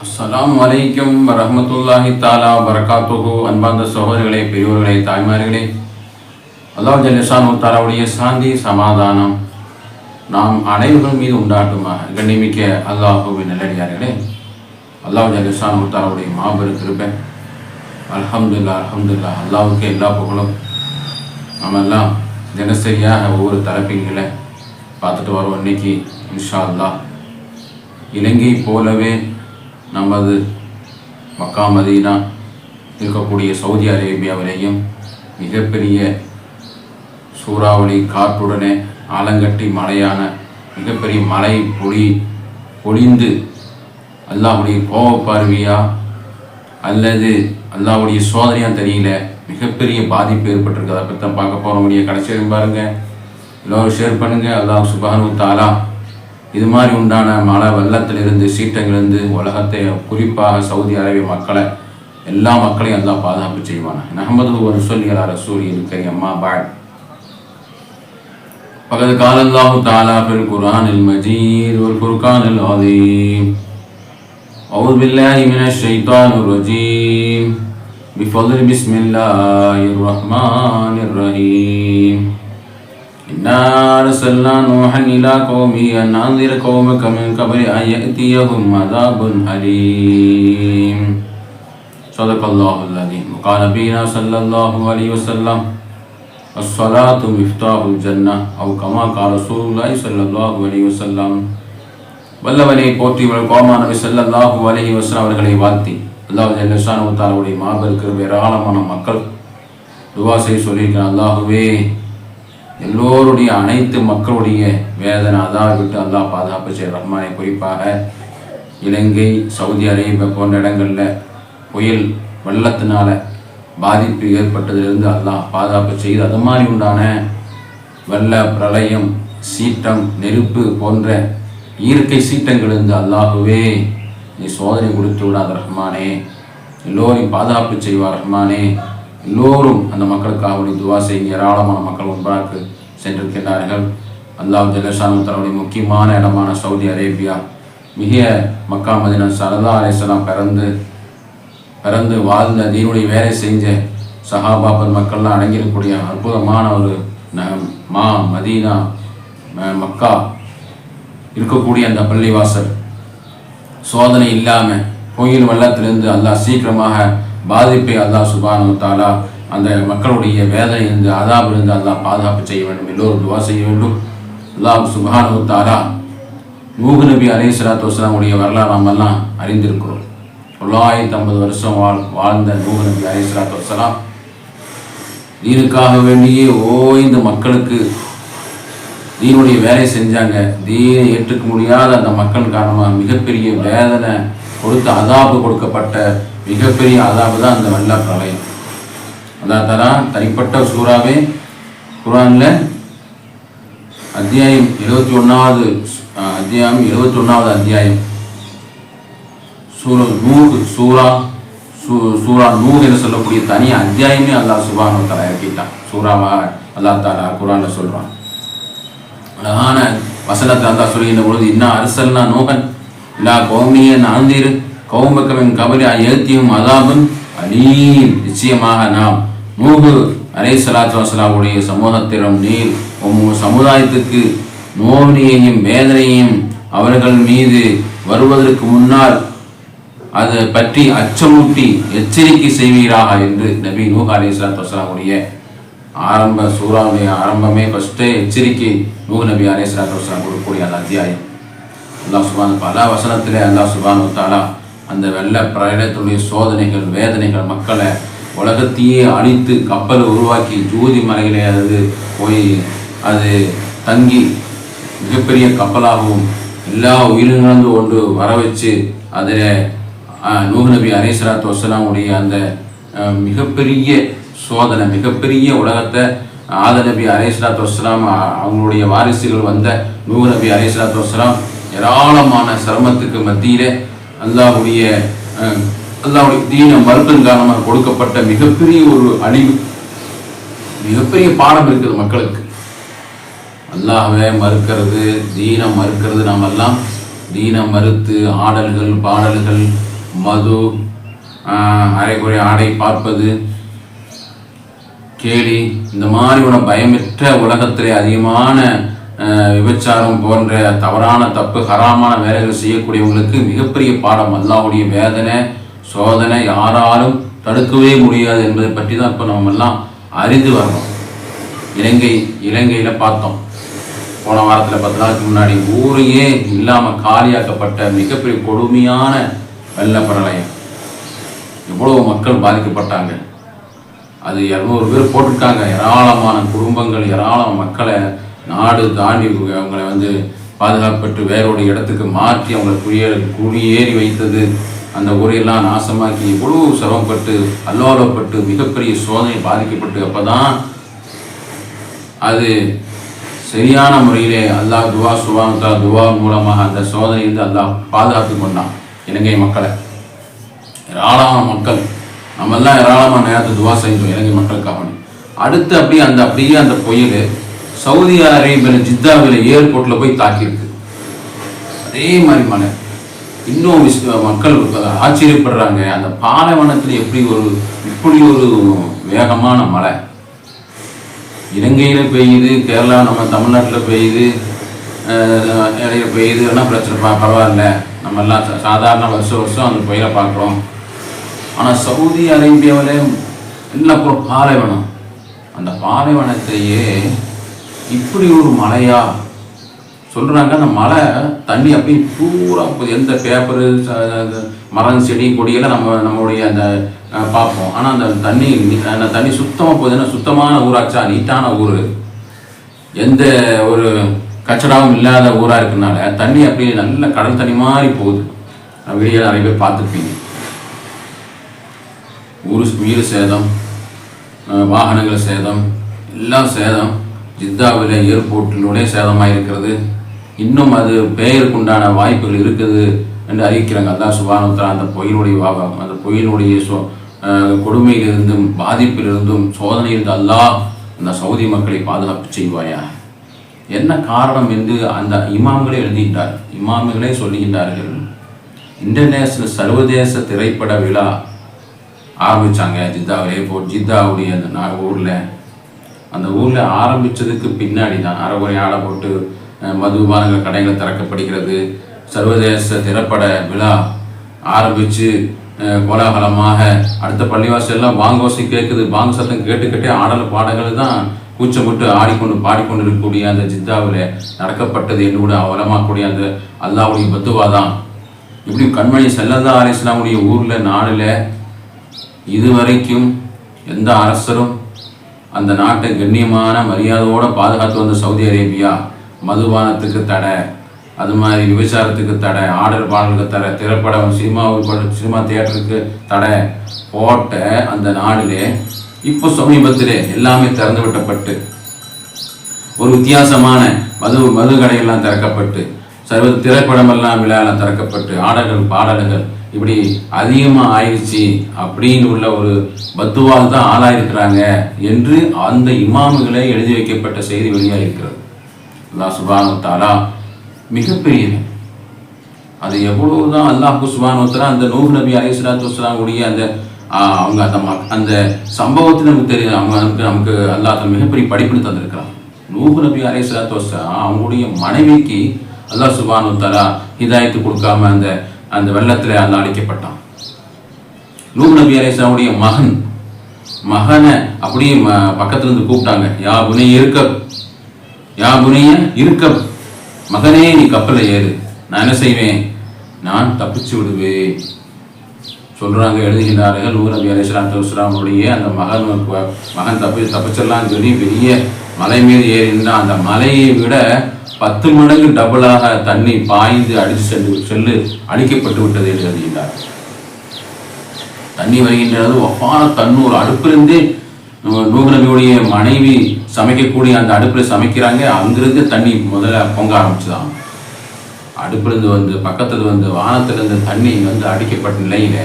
அஸ்லாம் வலைக்கம் ரஹமத்துல்லாஹி தாலா வரகாத்துஹு அன்பார்ந்த சகோதரிகளே பெரியோர்களே தாய்மார்களே அல்லாஹ் ஜல்லிசானு தாலாவுடைய சாந்தி சமாதானம் நாம் அனைவர்கள் மீது உண்டாட்டுமா கண்ணிமிக்க அல்லாஹுவின் நல்லடியார்களே அல்லாஹ் ஜல்லிசானு தாலாவுடைய மாபெரும் திருப்பேன் அலமதுல்லா அலமதுல்லா அல்லாவுக்கு எல்லா புகழும் நம்ம எல்லாம் தினசரியாக ஒவ்வொரு தரப்பிங்களை பார்த்துட்டு வரோம் இன்னைக்கு இன்ஷா அல்லா இலங்கை போலவே நமது மக்கா மதீனா இருக்கக்கூடிய சவுதி அரேபியாவிலேயும் மிகப்பெரிய சூறாவளி காற்றுடனே ஆலங்கட்டி மழையான மிகப்பெரிய மழை பொழி பொழிந்து அல்லாவுடைய கோபப்பார்வையா அல்லது அல்லாவுடைய சோதனையாக தெரியல மிகப்பெரிய பாதிப்பு ஏற்பட்டிருக்கு. அதை பற்றி தான் பார்க்க போகிறவங்களுடைய கடைசி வரைக்கும் பாருங்கள் எல்லோரும் ஷேர் பண்ணுங்கள் அல்லாஹ் சுபானு தாலா இது மாதிரி உண்டான மழை வெள்ளத்திலிருந்து சீட்டங்களிலிருந்து உலகத்தை குறிப்பாக சவுதி அரேபிய மக்களை எல்லா மக்களையும் எல்லாம் பாதுகாப்பு செய்வான நஹமது ஒரு சொல்லி அலா ரசூலி இருக்கை அம்மா பாய் فقد قال الله تعالى في القرآن المجيد والفرقان العظيم أعوذ بالله من الشيطان الرجيم بفضل بسم الله الرحمن الرحيم إنا أرسلنا نوحا إلى قومه أن أنذر قومك من قبل أن يأتيهم عذاب أليم صدق الله العظيم وقال نبينا صلى الله عليه وسلم الصلاة مفتاح الجنة أو كما قال رسول الله صلى الله عليه وسلم வல்லவனை போற்றி கோமா நபி ஸல்லல்லாஹு அலைஹி வஸல்லம் அவர்களை வாழ்த்தி அல்லாஹ் ஜல்லஷானு தாலாவுடைய மாபெருக்கு ஏராளமான மக்கள் துவா செய்ய சொல்லியிருக்கிறான் அல்லாஹுவே எல்லோருடைய அனைத்து மக்களுடைய வேதனை அதாக விட்டு அல்லாஹ் பாதுகாப்பு செய்ய ரஹ்மானை குறிப்பாக இலங்கை சவுதி அரேபியா போன்ற இடங்களில் புயல் வெள்ளத்தினால பாதிப்பு ஏற்பட்டதிலிருந்து அல்லாஹ் பாதுகாப்பு செய்து அது மாதிரி உண்டான வெள்ள பிரளயம் சீற்றம் நெருப்பு போன்ற இயற்கை சீற்றங்களிலிருந்து அல்லாஹுவே நீ சோதனை கொடுத்து விடாத ரஹ்மானே. எல்லோரையும் பாதுகாப்பு செய்வார் ரஹ்மானே. எல்லோரும் அந்த மக்களுக்காக வேண்டி துவா செய்ய ஏராளமான மக்கள் ஒன்றாக சென்றிருக்கின்றார்கள். அல்லாஹ் ஜல்லஷானு தன்னுடைய முக்கியமான இடமான சவுதி அரேபியா மிக மக்கா மதினா சரதா அலேசலாம் பிறந்து பிறந்து வாழ்ந்த தீனுடைய வேலை செஞ்ச சஹாபாபர் மக்கள்லாம் அடங்கியிருக்கக்கூடிய அற்புதமான ஒரு ந- மா மதீனா மக்கா இருக்கக்கூடிய அந்த பள்ளிவாசல். சோதனை இல்லாமல் புயல் வெள்ளத்திலிருந்து அல்லாஹ் சீக்கிரமாக பாதிப்பை அல்லாஹ் சுபானு தாலா அந்த மக்களுடைய வேதனையிலிருந்து அதாபிலிருந்து அல்லாஹ் பாதுகாப்பு செய்ய வேண்டும். எல்லோரும் துவா செய்ய வேண்டும். அல்லாஹ் சுபானு தாலா நூகு நபி அலை சலாத்து வஸ்லாமுடைய வரலாறு நாம் எல்லாம் அறிந்திருக்கிறோம். தொள்ளாயிரத்தி ஐம்பது வருஷம் வாழ் வாழ்ந்த நூகு நபி அலை சலாத்து வஸ்லாம் தீனுக்காக வேண்டியே ஓய்ந்த மக்களுக்கு தீனுடைய வேலை செஞ்சாங்க. தீனை ஏற்றுக்க முடியாத அந்த மக்கள் காரணமாக மிகப்பெரிய வேதனை கொடுத்த அதாபு கொடுக்கப்பட்ட மிகப்பெரிய அதாபு தான் அந்த வெள்ள பிரளயம். அதான் தரா தனிப்பட்ட சூறாவே குரானில் அத்தியாயம் இருபத்தி ஒன்றாவது அத்தியாயம் இருபத்தி ஒன்றாவது அத்தியாயம். சூர நூறு சூரா சூ சூரா நூறு என்று சொல்லக்கூடிய தனி அத்தியாயமே அல்லாஹ் சுபானு தலா இறக்கிட்டான். சூறாவா அல்லா தாலா குரானில் சொல்கிறான் அழகான வசனத்தை அந்த சொல்கின்ற பொழுது இன்னும் அரசல்னா நோகன் இல்லா கௌமிய நாந்தீர் கௌமக்கவின் கபலி அயத்தியும் அதாபும் அலீம். நிச்சயமாக நாம் நூகு அலை சலாத்து வசலாவுடைய சமூகத்திடம் நீர் உம் சமுதாயத்துக்கு நோவினையையும் வேதனையும் அவர்கள் மீது வருவதற்கு முன்னால் அது பற்றி அச்சமூட்டி எச்சரிக்கை செய்வீராக என்று நபி நூஹ் அலி சலாத்து வசலாமுடைய ஆரம்ப சூறாவுடைய ஆரம்பமே ஃபஸ்ட்டே எச்சரிக்கை நூஹ் நபி அலி சலாத்து வசலாம் கொடுக்கக்கூடிய அந்த அத்தியாயம். அல்லாஹ் சுபான் பல வசனத்திலே அல்லாஹ் சுபான் தாலா அந்த வெள்ள பிரளயத்துடைய சோதனைகள் வேதனைகள் மக்களை உலகத்தையே அழித்து கப்பலை உருவாக்கி ஜோதி மலையிலே அது போய் அது தங்கி மிகப்பெரிய கப்பலாகவும் எல்லா உயிரினங்களும் ஒன்று வர வச்சு அதில் நூஹ் நபி அலிஸ்லாத்து வசலாமுடைய அந்த மிகப்பெரிய சோதனை மிகப்பெரிய உலகத்தை ஆத நபி அலிஸ்லாத்து வசலாம் அவங்களுடைய வாரிசுகள் வந்த நூஹ் நபி அலிஸ்லாத்து வசலாம் ஏராளமான சிரமத்துக்கு மத்தியிலே அல்லாஹுடைய அல்லாவுடைய தீன மறுப்பின் காரணமாக கொடுக்கப்பட்ட மிகப்பெரிய ஒரு அழிவு மிகப்பெரிய பாடம் இருக்குது மக்களுக்கு. அல்லாஹ்வை மறுக்கிறது தீனம் மறுக்கிறது நாம் எல்லாம் தீனம் மறுத்து ஆடல்கள் பாடல்கள் மது ஆஹ், ஆடை பார்ப்பது கேலி இந்த மாதிரி ஒரு பயமற்ற உலகத்திலே அதிகமான விபச்சாரம் போன்ற தவறான தப்பு ஹராமான வேலைகள் செய்யக்கூடியவங்களுக்கு மிகப்பெரிய பாடம் அல்லாவுடைய வேதனை சோதனை யாராலும் தடுக்கவே முடியாது என்பதை பற்றி தான் இப்போ நம்ம எல்லாம் அறிந்து வரணும். இலங்கை இலங்கையில் பார்த்தோம். போன வாரத்தில் பத்து நாளுக்கு முன்னாடி ஊரையே இல்லாமல் காலியாக்கப்பட்ட மிகப்பெரிய கொடுமையான வெள்ள பிரளயம். எவ்வளவு மக்கள் பாதிக்கப்பட்டாங்க. அது இரநூறு பேர் போட்டிருக்காங்க. ஏராளமான குடும்பங்கள் ஏராளமான மக்களை நாடு தாண்டி அவங்களை வந்து பாதுகாப்பட்டு வேறொரு இடத்துக்கு மாற்றி அவங்களை குடியே குடியேறி வைத்தது. அந்த ஊரையெல்லாம் நாசமாக்கி இவ்வளவு சிரமப்பட்டு அல்லோலப்பட்டு மிகப்பெரிய சோதனை பாதிக்கப்பட்டு அப்போ தான் அது சரியான முறையிலே அல்லாஹ் துவா சுபானுத்தா துவா மூலமாக அந்த சோதனையிலிருந்து அல்லாஹ் பாதுகாத்து கொண்டான். இலங்கை மக்களை. ஏராளமான மக்கள். நம்மெல்லாம் ஏராளமான நேரத்தை துவா செஞ்சோம் இலங்கை மக்களுக்காக அடுத்து அப்படியே அந்த அப்படியே அந்த புயல் சவுதி அரேபியில் ஜித்தாவில் ஏர்போர்ட்டில் போய் தாக்கியிருக்கு. அதே மாதிரி மழை இன்னும் மக்கள் ஆச்சரியப்படுறாங்க. அந்த பாலைவனத்தில் எப்படி ஒரு இப்படி ஒரு வேகமான மழை. இலங்கையில் பெய்யுது கேரளா நம்ம தமிழ்நாட்டில் பெய்யுது இடையில பெய்யுதுன்னா பிரச்சனை? பரவாயில்ல. நம்ம எல்லாம் சாதாரண வருஷம் வருஷம் அந்த புயலை பார்க்குறோம். ஆனால் சவுதி அரேபியாவில் எல்லாம் பாலைவனம்? அந்த பாலைவனத்தையே இப்படி ஒரு மலையா? சொல்கிறாங்க அந்த மலை தண்ணி அப்படியே பூரா எந்த பேப்பரு மரம் செடி கொடியெல்லாம் நம்ம நம்மளுடைய அந்த பார்ப்போம். ஆனால் அந்த தண்ணி அந்த தண்ணி சுத்தமாக போகுதுன்னா சுத்தமான ஊராச்சா நீட்டான ஊர். எந்த ஒரு கச்சடாவும் இல்லாத ஊராக இருக்கனால தண்ணி அப்படியே நல்ல கடல் தண்ணி மாதிரி போகுது. வீடியோ நிறைய பேர் பார்த்துருப்பீங்க. ஊர் வீடு சேதம் வாகனங்கள் சேதம் எல்லாம் சேதம். ஜித்தாவில் ஏர்போர்ட்டினுடைய சேதமாக இருக்கிறது. இன்னும் அது பெயருக்கு உண்டான வாய்ப்புகள் இருக்குது என்று அறிவிக்கிறாங்க. அதான் சுபானுத்தரா அந்த புயலுடைய வாகம் அந்த புயலுடைய சோ கொடுமையிலிருந்தும் பாதிப்பிலிருந்தும் சோதனையிலிருந்து அல்லாஹ் அந்த சவுதி மக்களை பாதுகாப்பு செய்வாயா? என்ன காரணம் என்று அந்த இமாம்களே எழுதுகின்றார் இமாம்களே சொல்லுகின்றார்கள். இன்டர்நேஷனல் சர்வதேச திரைப்பட விழா ஆரம்பித்தாங்க ஜித்தாவிலே. போ ஜித்தாவுடைய அந்த நா ஊரில் அந்த ஊரில் ஆரம்பித்ததுக்கு பின்னாடி தான் அரைகுறை ஆடை போட்டு மதுபானங்கள் கடைகள் திறக்கப்படுகிறது. சர்வதேச திரைப்பட விழா ஆரம்பித்து கோலாகலமாக அடுத்த பள்ளிவாசலெல்லாம் பாங்கோசை கேட்குது பாங்க சத்தம் கேட்டுக்கிட்டே ஆடல் பாடங்கள் தான் கூச்சமிட்டு ஆடிக்கொண்டு பாடிக்கொண்டு இருக்கக்கூடிய அந்த ஜித்தாவில் நடக்கப்பட்டது என்று கூட அவலமாக்கூடிய அந்த அல்லாவுடைய பத்துவா தான். இப்படி கண்மணி செல்லதா அலி இஸ்லாமுடைய ஊரில் நாடில் இதுவரைக்கும் எந்த அரசரும் அந்த நாட்டை கண்ணியமான மரியாதையோடு பாதுகாத்து வந்த சவுதி அரேபியா மதுபானத்துக்கு தடை. அது மாதிரி விபச்சாரத்துக்கு தடை ஆடல் பாடலுக்கு தடை திரைப்படம் சினிமாவுக்கு சினிமா தியேட்டருக்கு தடை போட்ட அந்த நாடிலே இப்போ சமீபத்திலே எல்லாமே திறந்து விட்டப்பட்டு. ஒரு வித்தியாசமான மது மது கடையெல்லாம் திறக்கப்பட்டு. சர்வ திரைப்படமெல்லாம் விழாலாம் திறக்கப்பட்டு. ஆடல்கள் பாடல்கள் இப்படி அதிகமாக ஆயிடுச்சு அப்படின்னு உள்ள ஒரு பத்துவால் தான் ஆளாயிருக்கிறாங்க என்று அந்த இமாமுகளே எழுதி வைக்கப்பட்ட செய்தி வெளியாக இருக்கிறது அல்லாஹ் சுபானுத்தாலா மிகப்பெரிய மிகப்பெரியது அது எவ்வளவுதான் அல்லாஹு சுபானுத்தரா அந்த நூஹ் நபி அலிஸ்லாத்து வஸ்லாமுடைய அந்த அவங்க அந்த அந்த சம்பவத்தை நமக்கு தெரியும். அவங்க நமக்கு நமக்கு அல்லாஹ் மிகப்பெரிய படிப்புன்னு தந்திருக்கிறான். நூஹ் நபி அலிஸ்லாத்து வஸ்லாம் அவங்களுடைய மனைவிக்கு அல்லாஹ் சுபானுத்தாலா ஹிதாயத்து கொடுக்காம அந்த அந்த வெள்ளத்தில் அந்த அழிக்கப்பட்டான் நூஹ் நபி அலிஸ்லாமுடைய மகன் மகனை அப்படியே ம- பக்கத்துல இருந்து கூப்பிட்டாங்க. யா புனைய இருக்க. யா புனைய இருக்க. மகனே நீ கப்பலில் ஏறு. நான் என்ன செய்வேன்? நான் தப்பிச்சு விடுவேன். சொல்கிறாங்க எழுதுகிறார்கள் நூறு நபி அலிஸ்லாத்து வஸ்லாமுடைய அந்த மகன் மகன் தப்பி தப்பிச்சிடலாம்னு சொல்லி பெரிய மலை மீது ஏறினா அந்த மலையை விட பத்து மடங்கு டபுளாக தண்ணி பாய்ந்து அடித்து சென்று செல்லு அழிக்கப்பட்டு விட்டது என்று எழுதுகின்றார்கள் தண்ணி வருகின்றது. ஒப்பான தண்ணூர் அடுப்பிலிருந்தே நூகு மனைவி சமைக்கக்கூடிய அந்த அடுப்பில் சமைக்கிறாங்க. அங்கிருந்து தண்ணி முதல்ல பொங்க ஆரம்பிச்சுதான். அடுப்பிலிருந்து வந்து பக்கத்துல வந்து வானத்திலிருந்து தண்ணி வந்து அடிக்கப்பட்ட நிலையில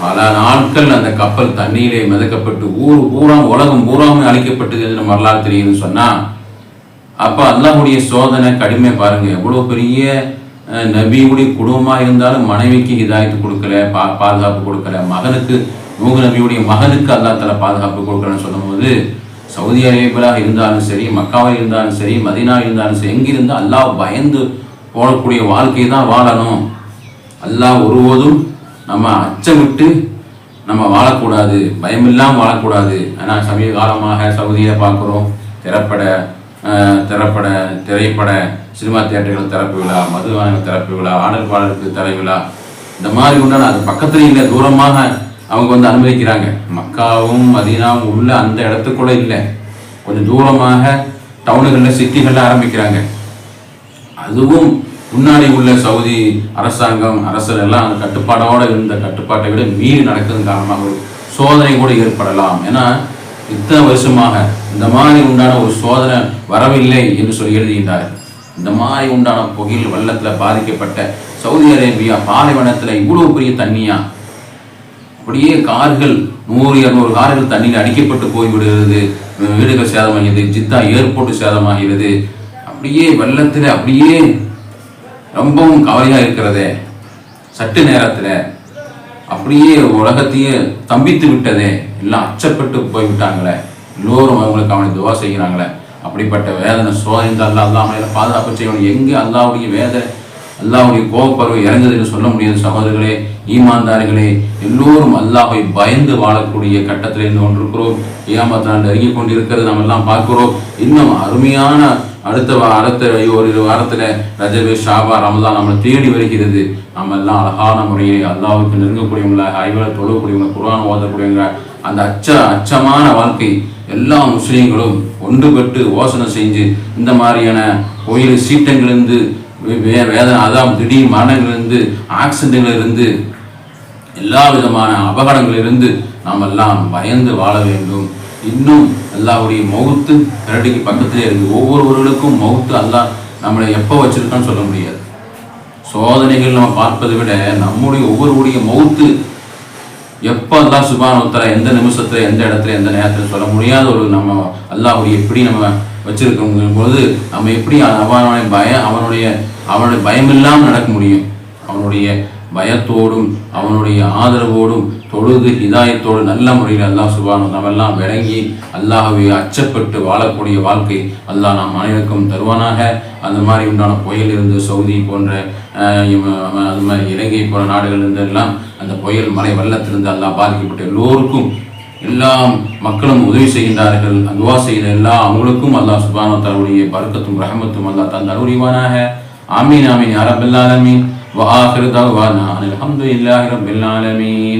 பல நாட்கள் அந்த கப்பல் தண்ணியிலே மிதக்கப்பட்டு ஊர் பூரா உலகம் பூராமே அழிக்கப்பட்டது என்று வரலாறு தெரியுதுன்னு சொன்னா அப்போ அல்லாஹுடைய சோதனை கடுமை பாருங்க. எவ்வளோ பெரிய நபியுடைய குடும்பமாக இருந்தாலும் மனைவிக்கு இதாயத்து கொடுக்கல பா பாதுகாப்பு கொடுக்கல. மகனுக்கு நூகு நபியுடைய மகனுக்கு அல்லாத்தால பாதுகாப்பு கொடுக்கலன்னு சொல்லும்போது சவுதி அரேபியாக இருந்தாலும் சரி மக்காவில் இருந்தாலும் சரி மதினா இருந்தாலும் சரி எங்கிருந்து அல்லாஹ் பயந்து போடக்கூடிய வாழ்க்கையை தான் வாழணும். அல்லாஹ் ஒருபோதும் நம்ம அச்சமிட்டு நம்ம வாழக்கூடாது. பயமில்லாமல் வாழக்கூடாது. ஆனால் சமீப காலமாக சவுதியை பார்க்குறோம் திறப்பட திரைப்பட திரைப்பட சினிமா தியேட்டர்கள் திறப்பு விழா மதுபான திறப்பு விழா ஆடல் பாடலுக்கு திரை விழா இந்த மாதிரி உண்டான அது பக்கத்துலையும் இல்லை தூரமாக அவங்க வந்து அனுமதிக்கிறாங்க. மக்காவும் மதீனாவும் உள்ள அந்த இடத்துக்குள்ள இல்லை. கொஞ்சம் தூரமாக டவுனுகளில் சிட்டிகளில் ஆரம்பிக்கிறாங்க. அதுவும் முன்னாடி உள்ள சவுதி அரசாங்கம் அரசர் எல்லாம் அந்த கட்டுப்பாடோடு இருந்த கட்டுப்பாட்டை விட மீறி நடக்கிறது காரணமாக ஒரு சோதனை கூட ஏற்படலாம். ஏன்னா இத்தனை வருஷமாக இந்த மாதிரி உண்டான ஒரு சோதனை வரவில்லை என்று சொல்லி எழுதுகின்றார் இந்த மாதிரி உண்டான புகையில் வெள்ளத்தில் பாதிக்கப்பட்ட சவுதி அரேபியா பாலைவனத்தில் இவ்வளவு பெரிய தண்ணியா? அப்படியே கார்கள் நூறு இரநூறு கார்கள் தண்ணியில் அடிக்கப்பட்டு போய் விடுகிறது வீடுகள் சேதமாகிறது ஜித்தா ஏர்போர்ட் சேதமாகிறது. அப்படியே வெள்ளத்தில் அப்படியே ரொம்பவும் கவலையாக இருக்கிறதே. சட்டு நேரத்தில் அப்படியே உலகத்தையே தம்பித்து விட்டதே. எல்லாம் அச்சப்பட்டு போய் விட்டாங்களே எல்லோரும் அவங்களுக்கு அவனை துவா செய்கிறாங்களே. அப்படிப்பட்ட வேதனை சோதனை அல்லா அல்லாமல் பாதுகாப்பு செய்வன் எங்கே அல்லாவுடைய வேதனை அல்லாஹ்வுடைய கோபப்பருவை இறங்குதுன்னு சொல்ல முடியாது சகோதரர்களே ஈமான்தார்களே. எல்லோரும் அல்லாஹை பயந்து வாழக்கூடிய கட்டத்தில் இருந்து கொண்டிருக்கிறோம். ஏமாத்தான் நெருங்கி கொண்டிருக்கிறது நம்ம எல்லாம் பார்க்கிறோம். இன்னும் அருமையான அடுத்த வா- அடுத்த ஒரு வாரத்தில் ரஜபு ஷாபா ரமதான் நம்மளை தேடி வருகிறது. நம்ம எல்லாம் அழகான முறையை அல்லாவுக்கு நெருங்கக்கூடியவங்கள அறிவுரை தொழக்கூடியவங்க குரான் ஓதக்கூடியவங்க. அந்த அச்ச அச்சமான வாழ்க்கை எல்லா முஸ்லீம்களும் ஒன்றுபட்டு யோசனை செஞ்சு இந்த மாதிரியான கோயில் சீட்டங்களிலிருந்து வே- வே- வேதனை அதாவது திடீர் மரணங்களிலிருந்து ஆக்சிடென்ட்களிலிருந்து எல்லா விதமான அபகடங்களிலிருந்து நாம் எல்லாம் பயந்து வாழ வேண்டும். இன்னும் அல்லாஹ்வுடைய மௌத்து கரடிக்கு பக்கத்திலே இருக்குது ஒவ்வொருவர்களுக்கும் மௌத்து அல்லாஹ் நம்மளை எப்போ வச்சுருக்கான்னு சொல்ல முடியாது. சோதனைகள் நம்ம பார்ப்பதை விட நம்முடைய ஒவ்வொருவருடைய மௌத்து எப்போ அல்லா சுபானோத்தர எந்த நிமிஷத்துல எந்த இடத்துல எந்த நேரத்துல சொல்ல முடியாத ஒரு நம்ம அல்லாஹ்வுடைய எப்படி நம்ம வச்சிருக்கோங்கும் பொழுது நம்ம எப்படி அவனுடைய பயம் அவனுடைய அவனுடைய பயமில்லாமல் நடக்க முடியும். அவனுடைய பயத்தோடும் அவனுடைய ஆதரவோடும் தொழுது ஹிதாயத்தோடு நல்ல முறையில் அல்லாஹ் சுபானு நம்மெல்லாம் விளங்கி அல்லாஹ்வை அச்சப்பட்டு வாழக்கூடிய வாழ்க்கை அல்லாஹ் நாம் அனைவருக்கும் தருவானாக அந்த மாதிரி உண்டான புயல் இருந்து சவுதி போன்ற அஹ், இம- அது மாதிரி இலங்கை போன்ற நாடுகளிலிருந்து எல்லாம் அந்த புயல் மலை வெள்ளத்திலிருந்து அல்லாஹ் பாதிக்கப்பட்ட எல்லோருக்கும் எல்லா மக்களும் உதவி செய்கின்றார்கள் துவா செய்த எல்லா அவங்களுக்கும் அல்லாஹ் சுபானோ தன்னுடைய பரக்கத்தும் ரஹமத்தும் அல்லாஹ் தந்த அருள்வானாக ஆமீன் ஆமீன் யா ரப்பல் ஆலமீன் وآخر دعوانا أن الحمد لله رب العالمين